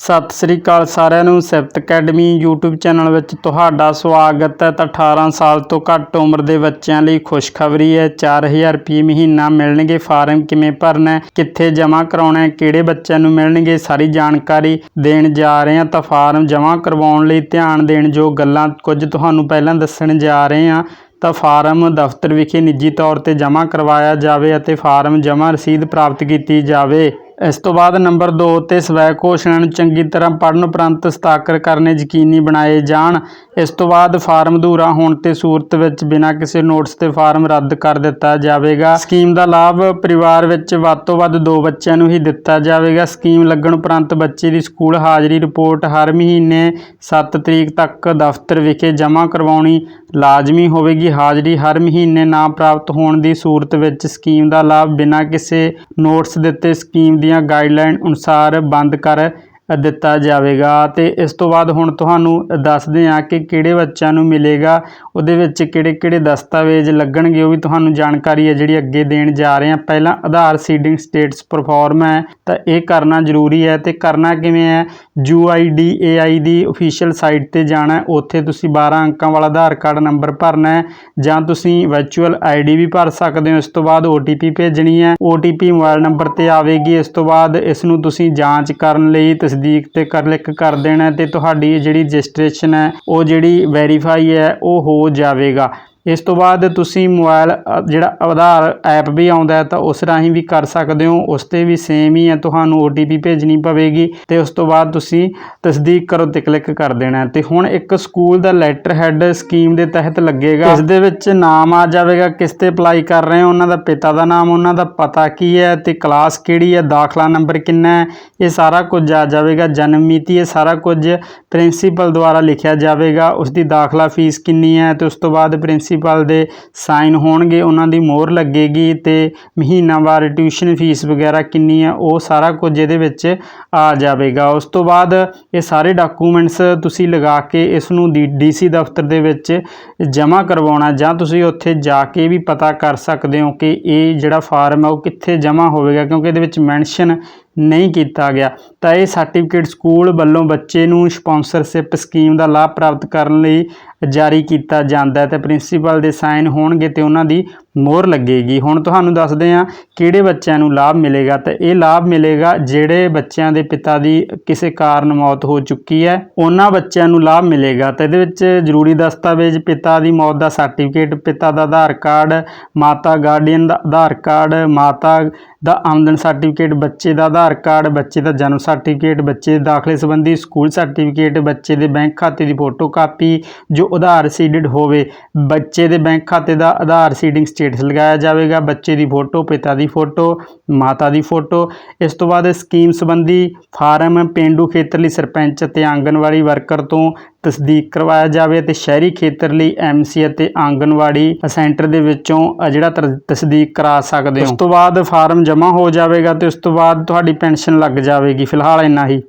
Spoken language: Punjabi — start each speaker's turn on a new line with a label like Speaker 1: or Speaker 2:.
Speaker 1: ਸਤਿ ਸ੍ਰੀ ਅਕਾਲ ਸਾਰਿਆਂ ਨੂੰ। ਸਿਫਤ ਅਕੈਡਮੀ YouTube ਚੈਨਲ ਵਿੱਚ ਤੁਹਾਡਾ ਸਵਾਗਤ ਹੈ। ਤਾਂ 18 ਸਾਲ ਤੋਂ ਘੱਟ ਉਮਰ ਦੇ ਬੱਚਿਆਂ ਲਈ ਖੁਸ਼ਖਬਰੀ ਹੈ। 4000 ਰੁਪਏ ਮਹੀਨਾ ਮਿਲਣਗੇ। ਫਾਰਮ ਕਿਵੇਂ ਭਰਨਾ ਹੈ? ਕਿੱਥੇ ਜਮ੍ਹਾਂ ਕਰਾਉਣਾ ਹੈ? ਕਿਹੜੇ ਬੱਚਿਆਂ ਨੂੰ ਮਿਲਣਗੇ? ਸਾਰੀ ਜਾਣਕਾਰੀ ਦੇਣ ਜਾ ਰਹੇ ਹਾਂ। ਤਾਂ ਫਾਰਮ ਜਮ੍ਹਾਂ ਕਰਵਾਉਣ ਲਈ ਧਿਆਨ ਦੇਣ ਜੋ ਗੱਲਾਂ ਕੁਝ ਤੁਹਾਨੂੰ ਪਹਿਲਾਂ ਦੱਸਣ ਜਾ ਰਹੇ ਹਾਂ। ਤਾਂ ਫਾਰਮ ਦਫ਼ਤਰ ਵਿਖੇ ਨਿੱਜੀ ਤੌਰ ਤੇ ਜਮ੍ਹਾਂ ਕਰਵਾਇਆ ਜਾਵੇ ਅਤੇ ਫਾਰਮ ਜਮ੍ਹਾਂ ਰਸੀਦ ਪ੍ਰਾਪਤ ਕੀਤੀ ਜਾਵੇ। ਇਸ ਤੋਂ ਬਾਅਦ ਨੰਬਰ 2 ਤੇ ਸਵੈ ਘੋਸ਼ਣਾ ਨੂੰ ਚੰਗੀ ਤਰ੍ਹਾਂ ਪੜ੍ਹਨ ਉਪਰੰਤ ਸਤਾਕਰ ਕਰਨੇ ਯਕੀਨੀ ਬਣਾਏ ਜਾਣ। ਇਸ ਤੋਂ ਬਾਅਦ ਫਾਰਮ ਅਧੂਰਾ ਹੋਣ ਤੇ ਸੂਰਤ ਵਿੱਚ ਬਿਨਾਂ ਕਿਸੇ ਨੋਟਿਸ ਤੇ ਫਾਰਮ ਰੱਦ ਕਰ ਦਿੱਤਾ ਜਾਵੇਗਾ। ਸਕੀਮ ਦਾ ਲਾਭ ਪਰਿਵਾਰ ਵਿੱਚ ਵੱਧ ਤੋਂ ਵੱਧ ਦੋ ਬੱਚਿਆਂ ਨੂੰ ਹੀ ਦਿੱਤਾ ਜਾਵੇਗਾ। ਸਕੀਮ ਲੱਗਣ ਉਪਰੰਤ ਬੱਚੇ ਦੀ ਸਕੂਲ ਹਾਜ਼ਰੀ ਰਿਪੋਰਟ ਹਰ ਮਹੀਨੇ 7 ਤਰੀਕ ਤੱਕ ਦਫ਼ਤਰ ਵਿਖੇ ਜਮ੍ਹਾਂ ਕਰਵਾਉਣੀ ਲਾਜ਼ਮੀ ਹੋਵੇਗੀ। ਹਾਜ਼ਰੀ ਹਰ ਮਹੀਨੇ ਨਾ ਪ੍ਰਾਪਤ ਹੋਣ ਦੀ ਸੂਰਤ ਵਿੱਚ ਸਕੀਮ ਦਾ ਲਾਭ ਬਿਨਾਂ ਕਿਸੇ ਨੋਟਿਸ ਦਿੱਤੇ ਸਕੀਮ ਦੀ ਦੀਆਂ ਗਾਈਡਲਾਈਨ ਅਨੁਸਾਰ ਬੰਦ ਕਰ ਦਿੱਤਾ ਜਾਵੇਗਾ ਤੇ ਇਸ ਤੋਂ ਬਾਅਦ ਹੁਣ ਤੁਹਾਨੂੰ ਦੱਸਦੇ ਹਾਂ ਕਿ ਕਿਹੜੇ ਬੱਚਿਆਂ ਨੂੰ ਮਿਲੇਗਾ, ਉਹਦੇ ਵਿੱਚ ਕਿਹੜੇ ਕਿਹੜੇ ਦਸਤਾਵੇਜ਼ ਲੱਗਣਗੇ ਉਹ ਵੀ ਤੁਹਾਨੂੰ ਜਾਣਕਾਰੀ ਹੈ ਜਿਹੜੀ ਅੱਗੇ ਦੇਣ ਜਾ ਰਹੇ ਹਾਂ। ਪਹਿਲਾਂ ਆਧਾਰ ਸੀਡਿੰਗ ਸਟੇਟਸ ਪਰਫਾਰਮ ਹੈ, ਤਾਂ ਇਹ ਕਰਨਾ ਜ਼ਰੂਰੀ ਹੈ ਤੇ ਕਰਨਾ ਕਿਵੇਂ ਹੈ? UIDAI ਦੀ ਅਫੀਸ਼ੀਅਲ ਸਾਈਟ ਤੇ ਜਾਣਾ ਉੱਥੇ ਤੁਸੀਂ 12 ਅੰਕਾਂ ਵਾਲਾ ਆਧਾਰ ਕਾਰਡ ਨੰਬਰ ਭਰਨਾ ਹੈ, ਜਾਂ ਤੁਸੀਂ ਵਰਚੁਅਲ ਆਈਡੀ ਵੀ ਭਰ ਸਕਦੇ ਹੋ, ਇਸ ਤੋਂ ਬਾਅਦ OTP ਭੇਜਣੀ ਹੈ OTP ਮੋਬਾਈਲ ਨੰਬਰ ਤੇ ਆਵੇਗੀ, ਇਸ ਤੋਂ ਬਾਅਦ ਇਸ ਨੂੰ ਤੁਸੀਂ ਜਾਂਚ ਕਰਨ ਲਈ ਤਸਦੀਕ ਤੇ ਕਲਿੱਕ ਕਰ ਦੇਣਾ ਹੈ ਤੇ ਤੁਹਾਡੀ ਜਿਹੜੀ ਰਜਿਸਟ੍ਰੇਸ਼ਨ ਹੈ, ਉਹ ਜਿਹੜੀ ਵੈਰੀਫਾਈ ਹੈ, ਉਹ ਹੋ ਜਾਵੇਗਾ। ਇਸ ਤੋਂ ਬਾਅਦ ਤੁਸੀਂ ਮੋਬਾਈਲ ਜਿਹੜਾ ਆਧਾਰ ਐਪ ਵੀ ਆਉਂਦਾ ਤਾਂ ਉਸ ਰਾਹੀਂ ਵੀ ਕਰ ਸਕਦੇ ਹੋ। ਉਸ ਤੇ ਵੀ ਸੇਮ ਹੀ ਹੈ, ਤੁਹਾਨੂੰ OTP ਭੇਜਣੀ ਪਵੇਗੀ ਤੇ ਉਸ ਤੋਂ ਬਾਅਦ ਤੁਸੀਂ ਤਸਦੀਕ ਕਰੋ ਤੇ ਕਲਿੱਕ ਕਰ ਦੇਣਾ ਹੈ। ਤੇ ਹੁਣ ਇੱਕ ਸਕੂਲ ਦਾ ਲੈਟਰ ਹੈਡ ਸਕੀਮ ਦੇ ਤਹਿਤ ਲੱਗੇਗਾ। ਇਸ ਦੇ ਵਿੱਚ ਨਾਮ ਆ ਜਾਵੇਗਾ, ਕਿਸ ਤੇ ਅਪਲਾਈ ਕਰ ਰਹੇ ਹੋ, ਉਹਨਾਂ ਦਾ ਪਿਤਾ ਦਾ ਨਾਮ, ਉਹਨਾਂ ਦਾ ਪਤਾ ਕੀ ਹੈ ਤੇ ਕਲਾਸ ਕਿਹੜੀ ਹੈ, ਦਾਖਲਾ ਨੰਬਰ ਕਿੰਨਾ ਹੈ, ਇਹ ਸਾਰਾ ਕੁਝ ਆ ਜਾਵੇਗਾ। ਜਨਮ ਮਿਤੀ, ਇਹ ਸਾਰਾ ਕੁਝ ਪ੍ਰਿੰਸੀਪਲ ਦੁਆਰਾ ਲਿਖਿਆ ਜਾਵੇਗਾ। ਉਸ ਦੀ ਦਾਖਲਾ ਫੀਸ ਕਿੰਨੀ ਹੈ ਤੇ ਉਸ ਤੋਂ ਬਾਅਦ ਪ੍ਰਿੰਸੀਪਲ ਦੇ ਸਾਈਨ ਹੋਣਗੇ, ਉਹਨਾਂ ਦੀ ਮੋਹਰ ਲੱਗੇਗੀ ਤੇ ਮਹੀਨਾਵਾਰ ਟਿਊਸ਼ਨ ਫੀਸ ਵਗੈਰਾ ਕਿੰਨੀ ਹੈ ਉਹ ਸਾਰਾ ਕੁਝ ਇਹਦੇ ਵਿੱਚ ਆ ਜਾਵੇਗਾ। ਉਸ ਤੋਂ ਬਾਅਦ ਇਹ ਸਾਰੇ ਡਾਕੂਮੈਂਟਸ ਤੁਸੀਂ ਲਗਾ ਕੇ ਇਸ ਨੂੰ ਡੀਸੀ ਦਫ਼ਤਰ ਦੇ ਵਿੱਚ ਜਮ੍ਹਾਂ ਕਰਵਾਉਣਾ, ਜਾਂ ਤੁਸੀਂ ਉੱਥੇ ਜਾ ਕੇ ਵੀ ਪਤਾ ਕਰ ਸਕਦੇ ਹੋ ਕਿ ਇਹ ਜਿਹੜਾ ਫਾਰਮ ਹੈ ਉਹ ਕਿੱਥੇ ਜਮ੍ਹਾਂ ਹੋਵੇਗਾ, ਕਿਉਂਕਿ ਇਹਦੇ ਵਿੱਚ ਮੈਂਸ਼ਨ ਨਹੀਂ ਕੀਤਾ ਗਿਆ। ਤਾਂ ਇਹ ਸਰਟੀਫਿਕੇਟ ਸਕੂਲ ਵੱਲੋਂ ਬੱਚੇ ਨੂੰ ਸਪਾਂਸਰਸ਼ਿਪ ਸਕੀਮ ਦਾ ਲਾਭ ਪ੍ਰਾਪਤ ਕਰਨ ਲਈ ਜਾਰੀ ਕੀਤਾ ਜਾਂਦਾ ਹੈ ਤੇ ਪ੍ਰਿੰਸੀਪਲ ਦੇ ਸਾਈਨ ਹੋਣਗੇ ਤੇ ਉਹਨਾਂ ਦੀ ਮੋਹਰ ਲੱਗੇਗੀ। ਹੁਣ ਤੁਹਾਨੂੰ ਦੱਸਦੇ ਹਾਂ ਕਿਹੜੇ ਬੱਚਿਆਂ ਨੂੰ ਲਾਭ ਮਿਲੇਗਾ ਤਾਂ ਇਹ ਲਾਭ ਮਿਲੇਗਾ ਜਿਹੜੇ ਬੱਚਿਆਂ ਦੇ ਪਿਤਾ ਦੀ ਕਿਸੇ ਕਾਰਨ ਮੌਤ ਹੋ ਚੁੱਕੀ ਹੈ, ਉਹਨਾਂ ਬੱਚਿਆਂ ਨੂੰ ਲਾਭ ਮਿਲੇਗਾ ਤਾਂ ਇਹਦੇ ਵਿੱਚ ਜ਼ਰੂਰੀ ਦਸਤਾਵੇਜ਼, ਪਿਤਾ ਦੀ ਮੌਤ ਦਾ ਸਰਟੀਫਿਕੇਟ ਪਿਤਾ ਦਾ ਆਧਾਰ ਕਾਰਡ, ਮਾਤਾ ਗਾਰਡੀਅਨ ਦਾ ਆਧਾਰ ਕਾਰਡ, ਮਾਤਾ ਦਾ ਆਮਦਨ ਸਰਟੀਫਿਕੇਟ ਬੱਚੇ ਦਾ ਆਧਾਰ ਕਾਰਡ, ਬੱਚੇ ਦਾ ਜਨਮ ਸਰਟੀਫਿਕੇਟ ਬੱਚੇ ਦੇ ਦਾਖਲੇ ਸੰਬੰਧੀ ਸਕੂਲ ਸਰਟੀਫਿਕੇਟ ਬੱਚੇ ਦੇ ਬੈਂਕ ਖਾਤੇ ਦੀ ਫੋਟੋ ਕਾਪੀ ਜੋ ਆਧਾਰ ਸੀਡਡ ਹੋਵੇ, ਬੱਚੇ ਦੇ ਬੈਂਕ ਖਾਤੇ ਦਾ ਆਧਾਰ ਸੀਡਿੰਗ ਸਟੇਟ ਸਟੇਟਸ ਲਗਾਇਆ ਜਾਵੇਗਾ, ਬੱਚੇ ਦੀ ਫੋਟੋ, ਪਿਤਾ ਦੀ ਫੋਟੋ, ਮਾਤਾ ਦੀ ਫੋਟੋ। ਇਸ ਤੋਂ ਬਾਅਦ ਸਕੀਮ ਸੰਬੰਧੀ ਫਾਰਮ ਪੇਂਡੂ ਖੇਤਰ ਲਈ ਸਰਪੰਚ ਅਤੇ ਆਂਗਨਵਾੜੀ ਵਰਕਰ ਤੋਂ ਤਸਦੀਕ ਕਰਵਾਇਆ ਜਾਵੇ ਤੇ ਸ਼ਹਿਰੀ ਖੇਤਰ ਲਈ ਐਮਸੀ ਅਤੇ ਆਂਗਨਵਾੜੀ ਸੈਂਟਰ ਦੇ ਵਿੱਚੋਂ ਜਿਹੜਾ ਤਰ- ਤਸਦੀਕ ਕਰਾ ਸਕਦੇ ਹੋ। ਉਸ ਤੋਂ ਬਾਅਦ ਫਾਰਮ ਜਮ੍ਹਾਂ ਹੋ ਜਾਵੇਗਾ ਤੇ ਉਸ ਤੋਂ ਬਾਅਦ ਤੁਹਾਡੀ ਪੈਨਸ਼ਨ ਲੱਗ ਜਾਵੇਗੀ। ਫਿਲਹਾਲ ਇੰਨਾ ਹੀ।